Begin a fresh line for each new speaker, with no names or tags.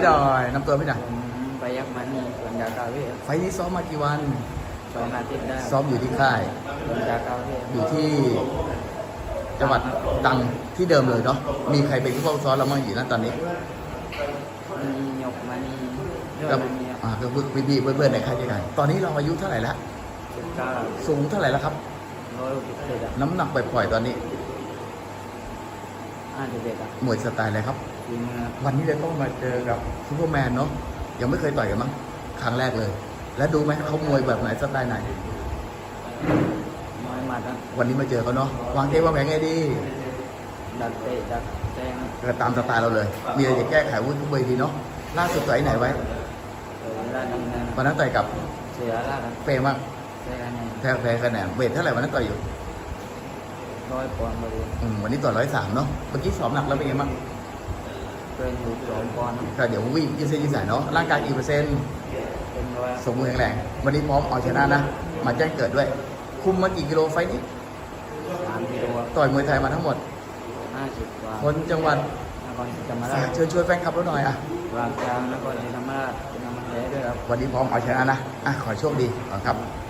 พี่ดอยน้ำตัวพี่หน่อย
ผมไปยักษ์มันนี่สวนยาเกาเวท
ไฟล์นี้ซ้อมมากี่วัน
สองอาทิตย์ได้
ซ้อมอยู่ที่ค่าย
สวนยาเกาเวท
อยู่ที่จังหวัดตรังที่เดิมเลยเนาะ มีใครเป็นผู้เข้าซ้อมเราบ้างอยู่นะตอนนี้
มีหยกมานี่ยอ
ก็
ดมันนี่
อ่าก็พี่พี่ๆเพื่อนๆในค่ายด้วยกันตอนนี้เราอายุเท่าไหร่แล้ว
สิบเก้า
สูงเท่าไหร่แล้วครับ
ร้อยหกสิบเจ็ดอะ
น้ำหนักปล่อยๆตอนนี้
ห้าสิบเอ็ดอะ
หมวยสไตล์อะไรครับ
ทีมือ
วันนี้เราต้องมาเจอกับซูเปอร์แมนเนาะยังไม่เคยต่อยกันมั้งครั้งแรกเลย แล้วดูไหมเขามวยแบบไหนสไตล์ไหน
น้อยหมัดอะ
วันนี้มาเจอเขาเนาะวางเกมวางแผนไงดี
ดักเตะดักแทง
ก็ตามสไตล์เราเลย มีอะไรจะแก้ไขวุ้นทุกเวทีเนาะล่าสุดต่อยไหนไว้
เออด้านดำเนิน
วันนั้นต่อยกับ
เสียราดอะ
เฟรมบ้าง
ใช่กันเนี่ย
แพ้แพ้คะแนนเวทเท่าไหร่วันนั้นต่อยอยู่
ร้อยปอนด์พอดี
อืมวันนี้ต่อร้อยสามเนาะเมื่อกี้สอบหนักแล้วเป็นไงบ้าง
เกินอยู่สองปอนด์อะ
ก็เดี๋ยววิ่งยืดเส้นยืดสายเนาะร่างกายกี่เปอร์เซ็นต์
เป็นร้อยอะ
สมบูรณ์แข็งแรงวันนี้พร้อมเอาชนะนะ มาแจ้งเกิดด้วย คุมมากี่กิโลไฟต์นี้
สามกิโลอะ
ต่อยมวยไทยมาทั้งหมด
ห้าสิบกว่า
คนจังหวัด
นครศรีธรรมรา
ฝา
ช
กเชิญชวนแฟนคลับเราหน่อยอะ
วางกลางนครศรีธรรมราชเป็นกำลังใจให้ด้วยครับ
วันนี้พร้อมเอาชนะนะอะขอโชคดีก่อนครับ
ค